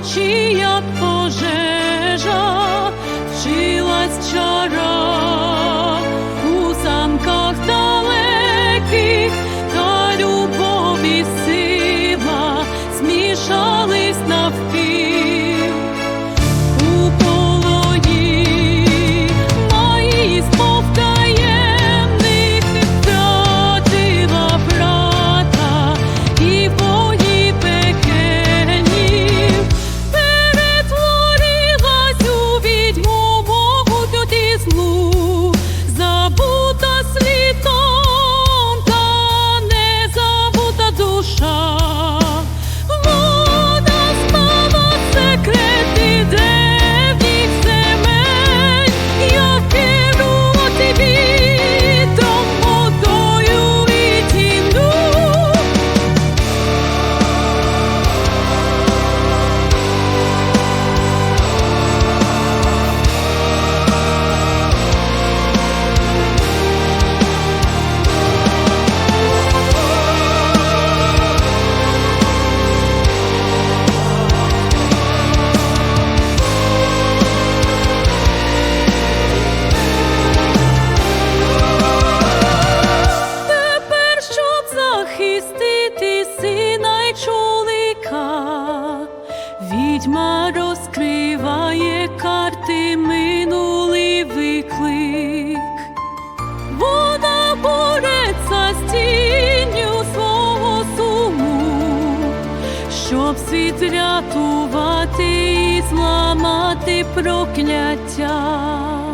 і очі, як пожежа, вчилась чара у замках далеких, та любові сила змішались навпіл. Чоловіка, відьма розкриває карти минулий виклик. Вона бореться з тінню свого суму, щоб світ рятувати і зламати прокляття.